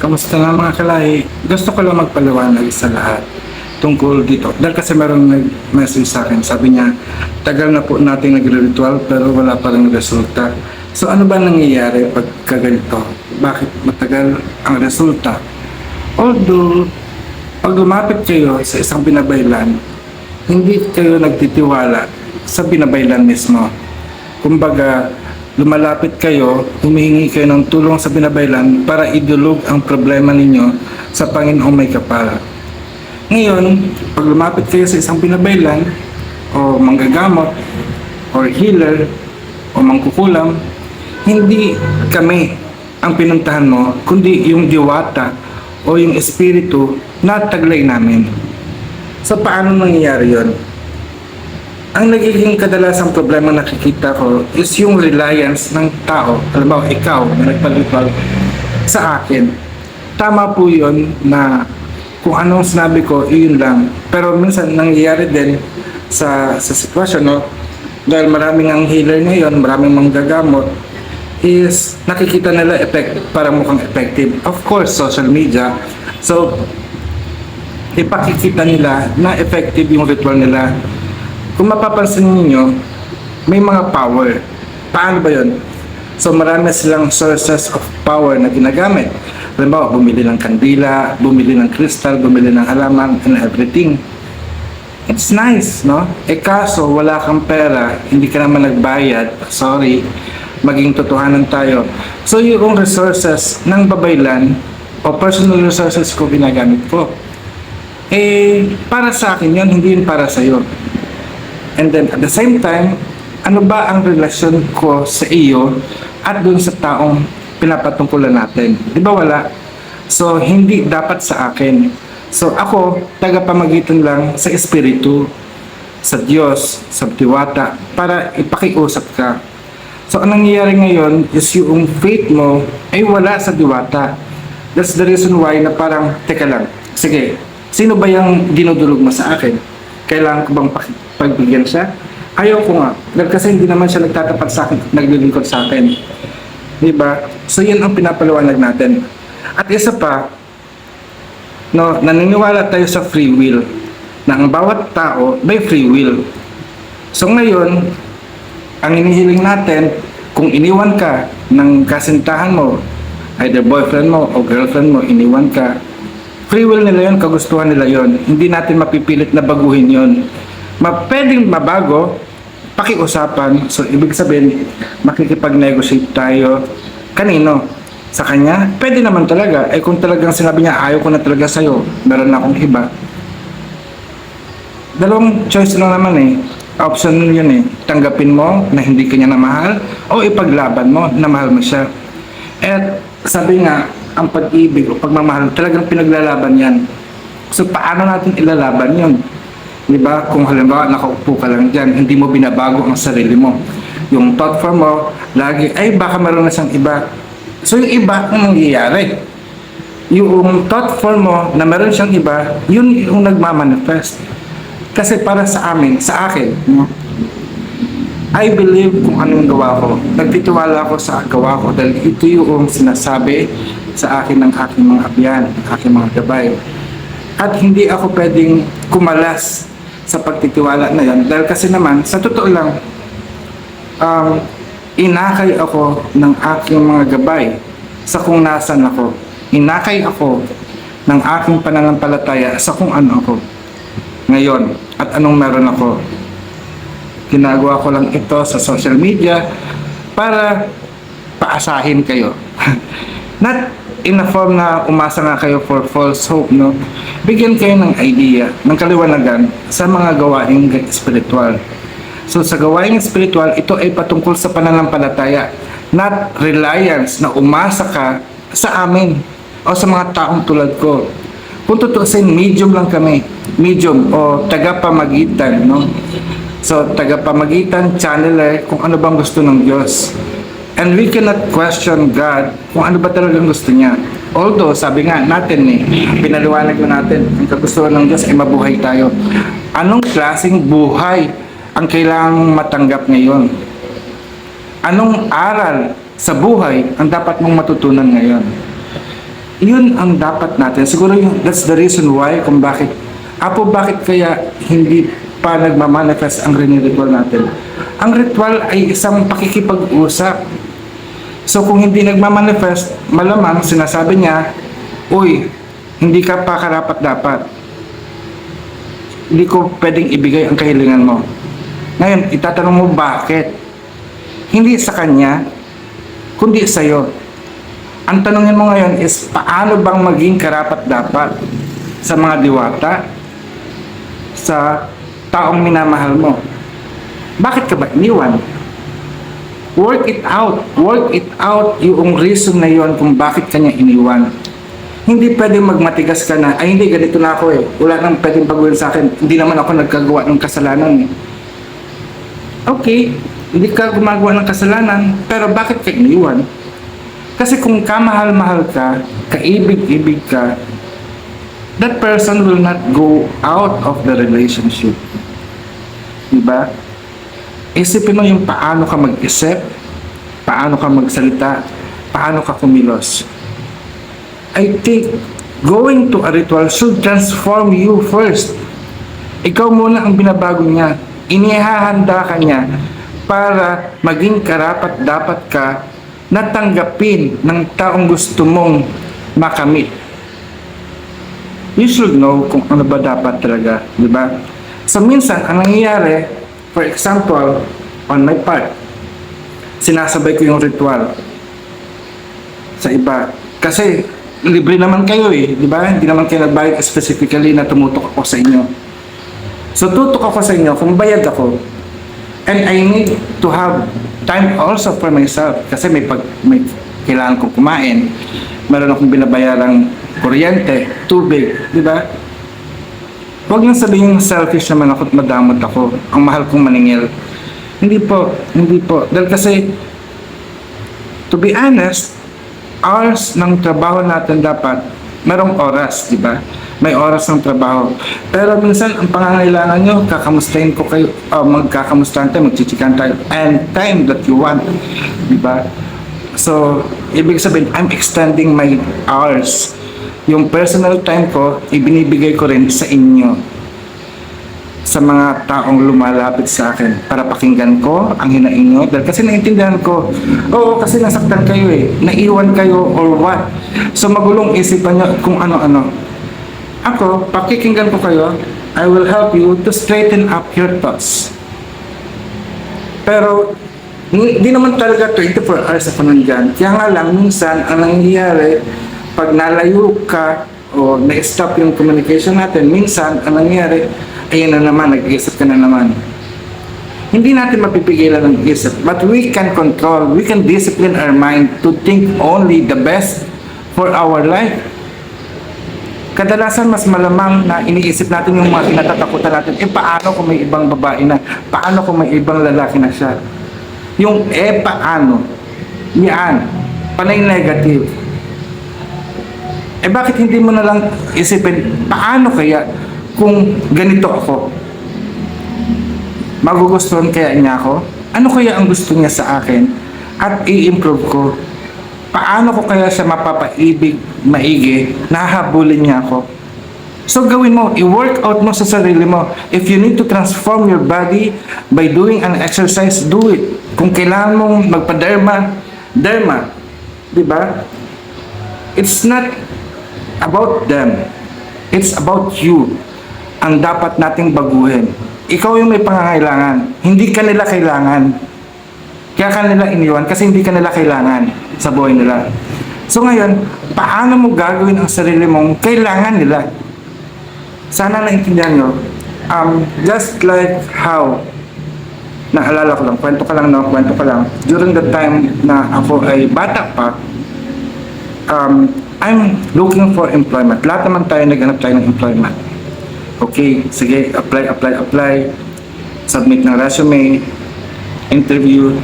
Kamusta na mga kalay? Gusto ko lang magpaliwanag sa lahat tungkol dito. Dahil kasi meron nag-message sa akin. Sabi niya, tagal na po natin nagre-ritual pero wala pa rin resulta. So ano ba nangyayari pagka ganito? Bakit matagal ang resulta? Although, pag lumapit kayo sa isang binabaylan, hindi kayo nagtitiwala sa binabaylan mismo. Kumbaga, lumalapit kayo, humihingi kayo ng tulong sa binabaylan para idulog ang problema ninyo sa Panginoong may kapal. Ngayon, pag lumapit kayo sa isang binabaylan, o manggagamot, or healer, o mangkukulam, hindi kami ang pinuntahan mo, kundi yung diwata o yung espiritu na taglay namin. So paano nangyayari yon? Ang nagiging kadalasang problema nakikita ko is yung reliance ng tao, halimbawa ikaw na nagpalipal sa akin. Tama po yun na kung anong sinabi ko, yun lang. Pero minsan nangyayari din sa, sa sitwasyon, no? Dahil maraming ang healer ngayon, maraming manggagamot, is nakikita nila effect, parang mukhang effective. Of course, social media. So, ipakikita nila na effective yung ritual nila. Kung mapapansin niyo may mga power. Paano ba yun? So marami silang sources of power na ginagamit. Halimbawa, bumili ng kandila, bumili ng kristal, bumili ng halaman, and everything. It's nice, no? Eh kaso, wala kang pera, hindi ka naman nagbayad, sorry, maging totohanan tayo. So yung resources ng babaylan o personal resources ko ginagamit ko. Eh, para sa akin yun, hindi yun para sa iyo. And then at the same time, ano ba ang relasyon ko sa iyo at dun sa taong pinapatungkulan natin? Di ba wala? So, hindi dapat sa akin. So, ako, tagapamagitan lang sa Espiritu, sa Diyos, sa Tiwata, para ipakiusap ka. So, ang nangyayari ngayon is yung faith mo ay wala sa Diwata. That's the reason why na parang, teka lang, sige, sino ba yung dinudulog mo sa akin? Kailangan ko bang paki- pagbigyan siya? Ayaw ko nga. Dahil kasi hindi naman siya nagtatapat sa akin, naglilingkod sa akin. Di ba? So, yun ang pinapaliwanag natin. At isa pa, no, naniniwala tayo sa free will na ang bawat tao may free will. So ngayon, ang inihiling natin, kung iniwan ka ng kasintahan mo, either boyfriend mo o girlfriend mo, iniwan ka, free will nila yon, kagustuhan nila yon. Hindi natin mapipilit na baguhin yon. Ma pwedeng mabago, pakiusapan. So, ibig sabihin, makikipag-negotiate tayo. Kanino? Sa kanya? Pwede naman talaga. Eh kung talagang sinabi niya, ayaw ko na talaga sa'yo, meron na akong iba. Dalawang choice lang naman eh. Option yun eh. Tanggapin mo na hindi kanya na mahal o ipaglaban mo na mahal mo siya. At sabi nga, ang pag-ibig o pagmamahal, talagang pinaglalaban yan. So paano natin ilalaban yun? Di ba? Kung halimbawa nakaupo ka lang dyan, hindi mo binabago ang sarili mo. Yung thought form mo, lagi, ay baka meron na iba. So yung iba ang nangyayari. Yung thought form mo na meron siyang iba, yun yung nagmamanifest. Kasi para sa amin, sa akin? I believe kung anong gawa ko. Nagtitiwala ako sa gawa ko dahil ito yung sinasabi sa akin ng aking mga abyan, aking mga gabay. At hindi ako pwedeng kumalas sa pagtitiwala na yan. Dahil kasi naman, sa totoo lang, um, inakay ako ng aking mga gabay sa kung nasan ako. Inakay ako ng aking pananampalataya sa kung ano ako ngayon at anong meron ako. Ginagawa ko lang ito sa social media para paasahin kayo. Not in a form na umasa nga kayo for false hope, no? Bigyan kayo ng idea, ng kaliwanagan sa mga gawaing spiritual. So sa gawaing spiritual, ito ay patungkol sa pananampalataya, not reliance na umasa ka sa amin o sa mga taong tulad ko. Kung tutusin, medium lang kami. Medium o tagapamagitan, no? So, tagapamagitan, channeler, kung ano bang gusto ng Diyos. And we cannot question God kung ano ba talagang gusto niya. Although, sabi nga natin eh, pinaliwanag mo natin, ang kagustuhan ng Diyos ay mabuhay tayo. Anong klaseng buhay ang kailangang matanggap ngayon? Anong aral sa buhay ang dapat mong matutunan ngayon? yun ang dapat natin. Siguro yung, that's the reason why kung bakit, apo bakit kaya hindi pa nagmamanifest ang ritual natin. Ang ritual ay isang pakikipag-usap. So kung hindi nagmamanifest, malamang sinasabi niya, Uy, hindi ka pa karapat dapat. Hindi ko pwedeng ibigay ang kahilingan mo. Ngayon, itatanong mo bakit? Hindi sa kanya, kundi sa'yo. Ang tanongin mo ngayon is, paano bang maging karapat dapat sa mga diwata, sa taong minamahal mo? Bakit ka ba iniwan? Work it out. Work it out yung reason na yon kung bakit kanya iniwan. Hindi pwedeng magmatigas ka na, ay hindi, ganito na ako eh. Wala nang pwedeng baguhin sa akin. Hindi naman ako nagkagawa ng kasalanan eh. Okay, hindi ka gumagawa ng kasalanan, pero bakit ka iniwan? Kasi kung kamahal-mahal ka, kaibig-ibig ka, that person will not go out of the relationship. Diba? Isipin mo yung paano ka mag-isip, paano ka magsalita, paano ka kumilos. I think going to a ritual should transform you first. Ikaw muna ang binabago niya. Inihahanda ka niya para maging karapat dapat ka na tanggapin ng taong gusto mong makamit. You should know kung ano ba dapat talaga, di ba? So minsan, ang nangyayari, for example, on my part, sinasabay ko yung ritual sa iba. Kasi libre naman kayo eh, di ba? Hindi naman kayo nagbayad specifically na tumutok ako sa inyo. So tutok ako sa inyo kung bayad ako. And I need to have time also for myself kasi may pag may kailangan kong kumain. Meron akong binabayarang kuryente, tubig, di ba? Huwag lang sabihin selfish naman ako at madamot ako. Ang mahal kong maningil. Hindi po, hindi po. Dahil kasi, to be honest, hours ng trabaho natin dapat merong oras, di ba? May oras ng trabaho. Pero minsan, ang pangangailangan nyo, kakamustahin ko kayo, uh, magkakamustahan tayo, magchichikan tayo, and time that you want, di ba? So, ibig sabihin, I'm extending my hours. Yung personal time ko, ibinibigay ko rin sa inyo. Sa mga taong lumalapit sa akin para pakinggan ko ang hinaing nyo dahil kasi naintindihan ko oo kasi nasaktan kayo eh. Naiwan kayo or what? So magulong isipan nyo kung ano-ano. Ako, pakikinggan ko kayo. I will help you to straighten up your thoughts. Pero hindi naman talaga 24 hours ako nandyan. Kaya nga lang minsan ang nangyayari pag nalayo ka o na-stop yung communication natin minsan ang nangyayari ayun na naman, nag-iisip ka na naman. Hindi natin mapipigilan ng isip, but we can control, we can discipline our mind to think only the best for our life. Kadalasan mas malamang na iniisip natin yung mga kinatatakutan natin, eh paano kung may ibang babae na, paano kung may ibang lalaki na siya. Yung eh paano, yan, panay negative. Eh bakit hindi mo na lang isipin, paano kaya kung ganito ako? Magugustuhan kaya niya ako? Ano kaya ang gusto niya sa akin? At i-improve ko. Paano ko kaya siya mapapaibig, maigi, nahabulin niya ako? So gawin mo, i-work out mo sa sarili mo. If you need to transform your body by doing an exercise, do it. Kung kailangan mong magpa-derma, derma. Di ba? It's not about them. It's about you ang dapat nating baguhin. Ikaw yung may pangangailangan. Hindi ka nila kailangan. Kaya ka nila iniwan kasi hindi ka nila kailangan sa buhay nila. So ngayon, paano mo gagawin ang sarili mong kailangan nila? Sana naintindihan nyo. Um, just like how naalala ko lang, kwento ka lang, no? kwento ka lang. During the time na ako ay bata pa, um, I'm looking for employment. Lahat naman tayo naghanap tayo ng employment. Okay, sige, apply, apply, apply. Submit ng resume, interview.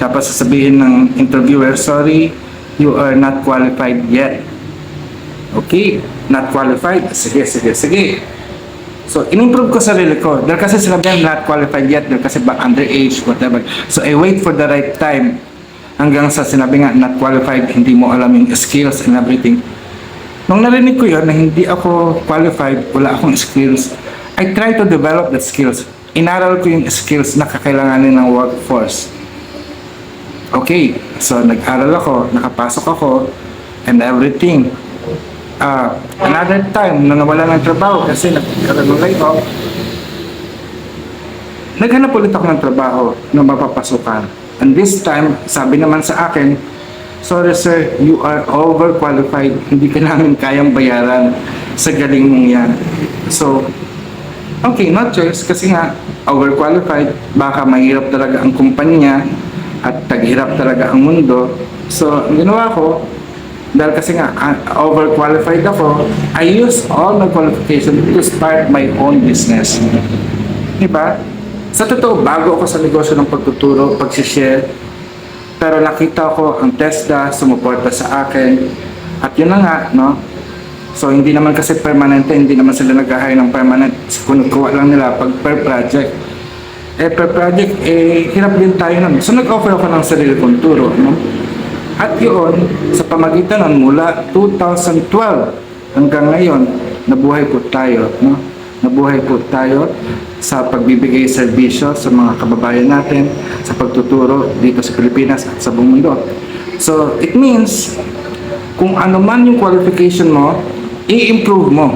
Tapos sasabihin ng interviewer, sorry, you are not qualified yet. Okay, not qualified. Sige, sige, sige. So, in-improve ko sarili ko. Dahil kasi sinabi not qualified yet, dahil kasi ba underage, whatever. So, I wait for the right time hanggang sa sinabi nga not qualified, hindi mo alam yung skills and everything. Nung narinig ko yun na hindi ako qualified, wala akong skills, I try to develop that skills. Inaral ko yung skills na kakailanganin ng workforce. Okay, so nag-aral ako, nakapasok ako, and everything. Ah, another time, na nawala ng trabaho kasi nagkaroon ng layoff, naghanap ulit ako ng trabaho na mapapasukan. And this time, sabi naman sa akin, sorry sir, you are overqualified. Hindi ka namin kayang bayaran sa galing mong yan. So, okay, no choice kasi nga, overqualified, baka mahirap talaga ang kumpanya at taghirap talaga ang mundo. So, ang ginawa ko, dahil kasi nga uh, overqualified ako, I use all my qualification to start my own business. Diba? Sa totoo, bago ako sa negosyo ng pagtuturo, pagsishare, pero nakita ko ang TESDA sumuporta sa akin. At yun na nga, no? So, hindi naman kasi permanente, hindi naman sila nag-hire ng permanent. Kunukuha lang nila pag per project. Eh, per project, eh, hirap din tayo nun. So, nag-offer ako ng sarili kong turo, no? At yun, sa pamagitan nun, mula 2012 hanggang ngayon, nabuhay po tayo, no? Nabuhay po tayo sa pagbibigay serbisyo sa mga kababayan natin, sa pagtuturo dito sa Pilipinas at sa buong mundo. So, it means, kung ano man yung qualification mo, i-improve mo.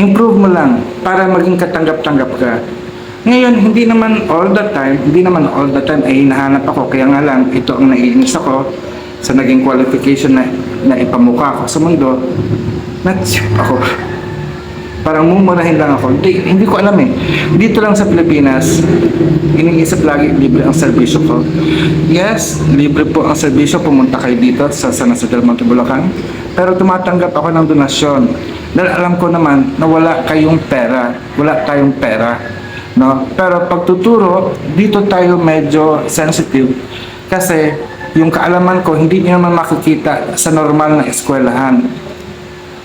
Improve mo lang para maging katanggap-tanggap ka. Ngayon, hindi naman all the time, hindi naman all the time ay hinahanap ako. Kaya nga lang, ito ang naiinis ako sa naging qualification na, na ipamukha ko sa mundo. Nats ako. Parang mumurahin lang ako. Hindi, hindi ko alam eh. Dito lang sa Pilipinas, iniisip lagi libre ang serbisyo ko. Yes, libre po ang serbisyo. Pumunta kayo dito sa San del Monte, Bulacan. Pero tumatanggap ako ng donasyon. Dahil alam ko naman na wala kayong pera. Wala tayong pera. No? Pero pagtuturo, dito tayo medyo sensitive. Kasi yung kaalaman ko, hindi niyo naman makikita sa normal na eskwelahan.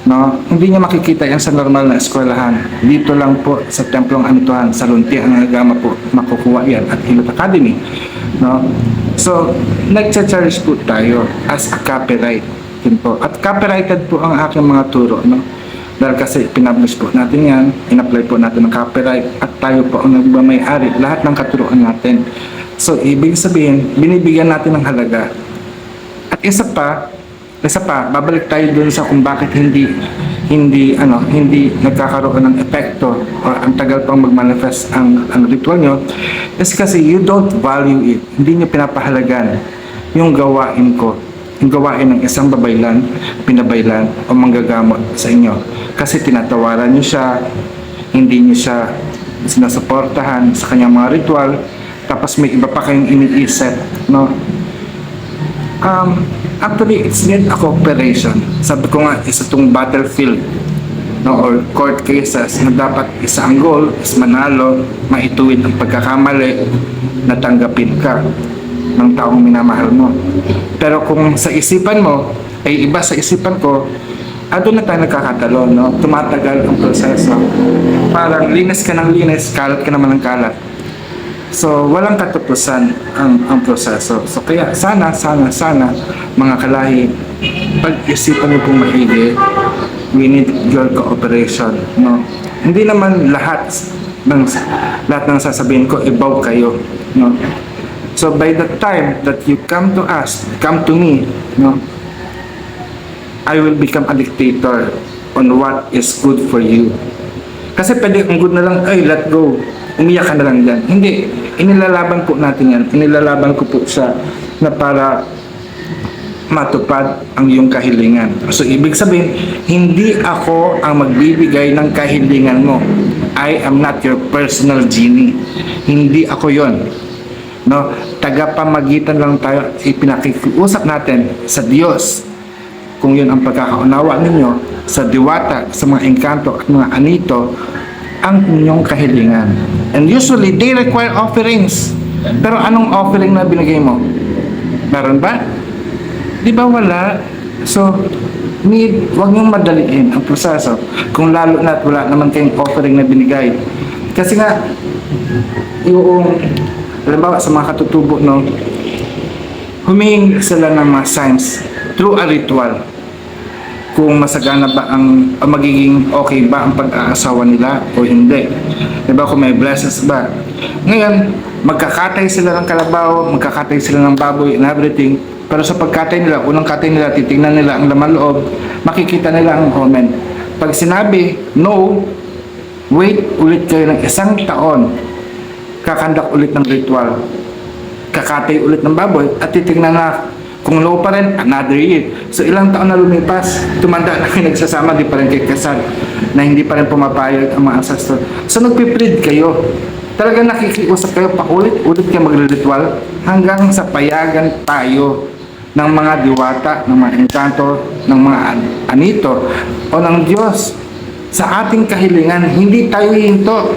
No? Hindi niya makikita yan sa normal na eskwelahan. Dito lang po sa Templong Anituhan, sa Lunti, ang agama po, makukuha yan at Hilot Academy. No? So, nagcha-charge po tayo as a copyright. Yun po. At copyrighted po ang aking mga turo. No? Dahil kasi pinablish po natin yan, in-apply po natin ng copyright at tayo po ang nagmamayari lahat ng katuruan natin. So, ibig sabihin, binibigyan natin ng halaga. At isa pa, isa pa, babalik tayo dun sa kung bakit hindi hindi ano hindi nagkakaroon ng epekto o ang tagal pang magmanifest ang ang ritual nyo. Is kasi you don't value it. Hindi nyo pinapahalagan yung gawain ko. Yung gawain ng isang babaylan pinabaylan o manggagamot sa inyo. Kasi tinatawaran nyo siya hindi nyo siya sinusuportahan sa kanyang mga ritual. Tapos may iba pa kayong iniisip no Um, actually, it's need a cooperation. Sabi ko nga, isa itong battlefield no, or court cases na dapat isa ang goal is manalo, maituwid ang pagkakamali, natanggapin ka ng taong minamahal mo. Pero kung sa isipan mo, ay iba sa isipan ko, ah, na tayo nagkakatalo, no? Tumatagal ang proseso. Parang linis ka ng linis, kalat ka naman ng kalat. So, walang katapusan ang, ang proseso. So, kaya sana, sana, sana, mga kalahi, pag-isipan niyo pong maigi, we need your cooperation, no? Hindi naman lahat ng lahat ng sasabihin ko, evolve kayo, no? So, by the time that you come to us, come to me, no? I will become a dictator on what is good for you. Kasi pwede ang good na lang, ay, let go. Umiyak ka na lang dyan. Hindi. Inilalaban po natin yan. Inilalaban ko po siya na para matupad ang iyong kahilingan. So, ibig sabihin, hindi ako ang magbibigay ng kahilingan mo. I am not your personal genie. Hindi ako yon. No? Tagapamagitan lang tayo, ipinakikiusap natin sa Diyos kung yun ang pagkakaunawa ninyo sa diwata, sa mga engkanto at mga anito, ang inyong kahilingan. And usually, they require offerings. Pero anong offering na binigay mo? Meron ba? Di ba wala? So, need, huwag niyong madaliin ang proseso. Kung lalo na't wala naman kayong offering na binigay. Kasi nga, yung, halimbawa sa mga katutubo, no, humingi sila ng mga signs through a ritual. Kung masagana ba ang, ang magiging okay ba ang pag-aasawa nila o hindi. Diba kung may blessings ba. Ngayon, magkakatay sila ng kalabaw, magkakatay sila ng baboy and everything. Pero sa pagkatay nila, unang katay nila, titingnan nila ang laman loob, makikita nila ang comment. Pag sinabi, no, wait ulit kayo ng isang taon, kakandak ulit ng ritual kakatay ulit ng baboy at titingnan na kung low pa rin, another year. So ilang taon na lumipas, tumanda na kayo nagsasama, di pa rin kayo kasal, na hindi pa rin pumapayag ang mga ancestor. So nagpiplead kayo. Talagang nakikiusap kayo, paulit-ulit kayo magre-ritual hanggang sa payagan tayo ng mga diwata, ng mga engkanto, ng mga an- anito o ng Diyos sa ating kahilingan. Hindi tayo hinto.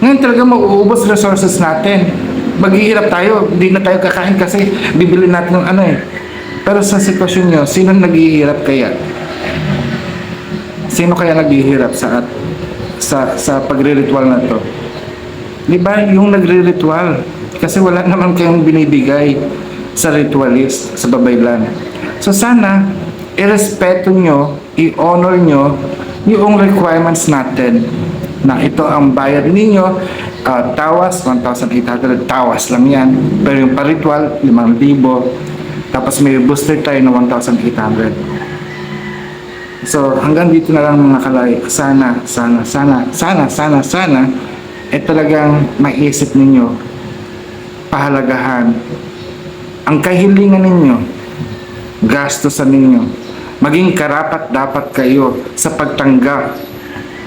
Ngayon talaga mauubos resources natin. Maghihirap tayo, hindi na tayo kakain kasi bibili natin ng ano eh. Pero sa sitwasyon nyo, sino naghihirap kaya? Sino kaya naghihirap sa at sa sa pagre-ritual na to? Di ba yung nagre-ritual? Kasi wala naman kayong binibigay sa ritualist, sa babaylan. So sana, irespeto nyo, i-honor nyo yung requirements natin na ito ang bayad ninyo. Ah, tawas, 1,800 tawas lang yan. Pero yung paritual, 5,000 tapos may booster tayo na 1,800 so hanggang dito na lang mga kalay. Sana, sana, sana, sana, sana, sana eh talagang maisip ninyo pahalagahan ang kahilingan ninyo gastusan ninyo. Maging karapat dapat kayo sa pagtanggap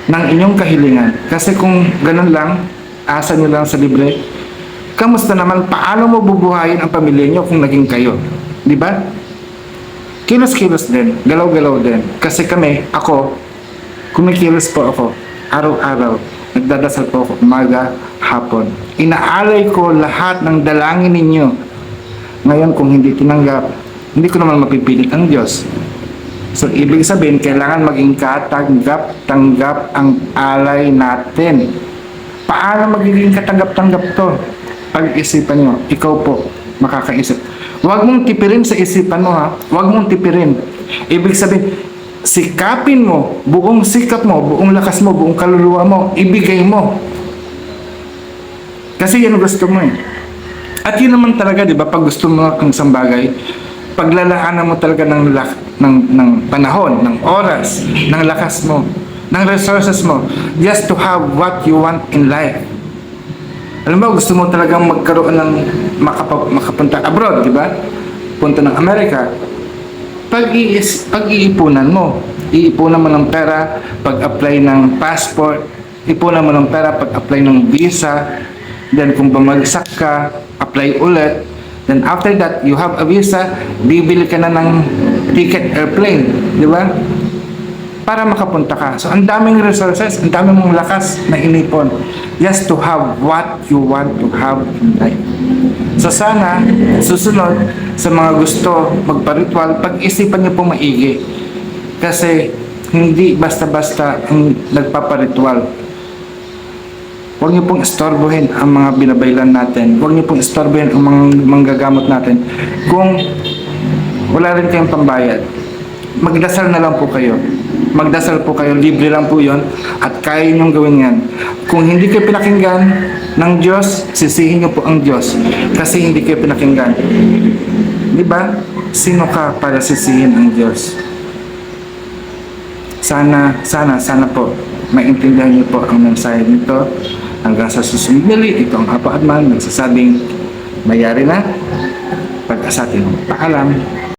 ng inyong kahilingan. Kasi kung ganun lang, asa nyo lang sa libre, kamusta naman, paano mo bubuhayin ang pamilya nyo kung naging kayo? Di ba? Kilos-kilos din, galaw-galaw din. Kasi kami, ako, kumikilos po ako, araw-araw. Nagdadasal po ako, umaga, hapon. Inaalay ko lahat ng dalangin ninyo. Ngayon, kung hindi tinanggap, hindi ko naman mapipilit ang Diyos. So, ibig sabihin, kailangan maging katanggap-tanggap ang alay natin. Paano magiging katanggap-tanggap to? Pag-isipan nyo, ikaw po, makakaisip. Huwag mong tipirin sa isipan mo ha. Huwag mong tipirin. Ibig sabihin, sikapin mo, buong sikap mo, buong lakas mo, buong kaluluwa mo, ibigay mo. Kasi yan gusto mo eh. At yun naman talaga, di ba, pag gusto mo ang isang bagay, paglalaanan mo talaga ng, ng, ng panahon, ng oras, ng lakas mo, ng resources mo, just to have what you want in life. Alam mo, gusto mo talagang magkaroon ng makapa, makapunta abroad, di ba? Punta ng Amerika. Pag-iis, pag-iipunan mo, iipunan mo ng pera, pag-apply ng passport, ipunan mo ng pera, pag-apply ng visa, then kung bumagsak ka, apply ulit, then after that, you have a visa, bibili ka na ng ticket airplane, di ba? Para makapunta ka. So, ang daming resources, ang daming lakas na inipon just to have what you want to have in life. So, sana, susunod sa mga gusto magpa-ritual, pag-isipan niyo po maigi. Kasi, hindi basta-basta ang nagpaparitual. Huwag niyo pong istorbohin ang mga binabaylan natin. Huwag niyo pong istorbohin ang mga manggagamot natin. Kung wala rin kayong pambayad, magdasal na lang po kayo. Magdasal po kayo, libre lang po yon at kaya niyong gawin yan. Kung hindi kayo pinakinggan ng Diyos, sisihin niyo po ang Diyos kasi hindi kayo pinakinggan. Di ba? Sino ka para sisihin ang Diyos? Sana, sana, sana po maintindihan niyo po ang mensahe nito hanggang sa susunod muli. Ito ang Apo Adman nagsasabing mayari na pag-asatin. Paalam.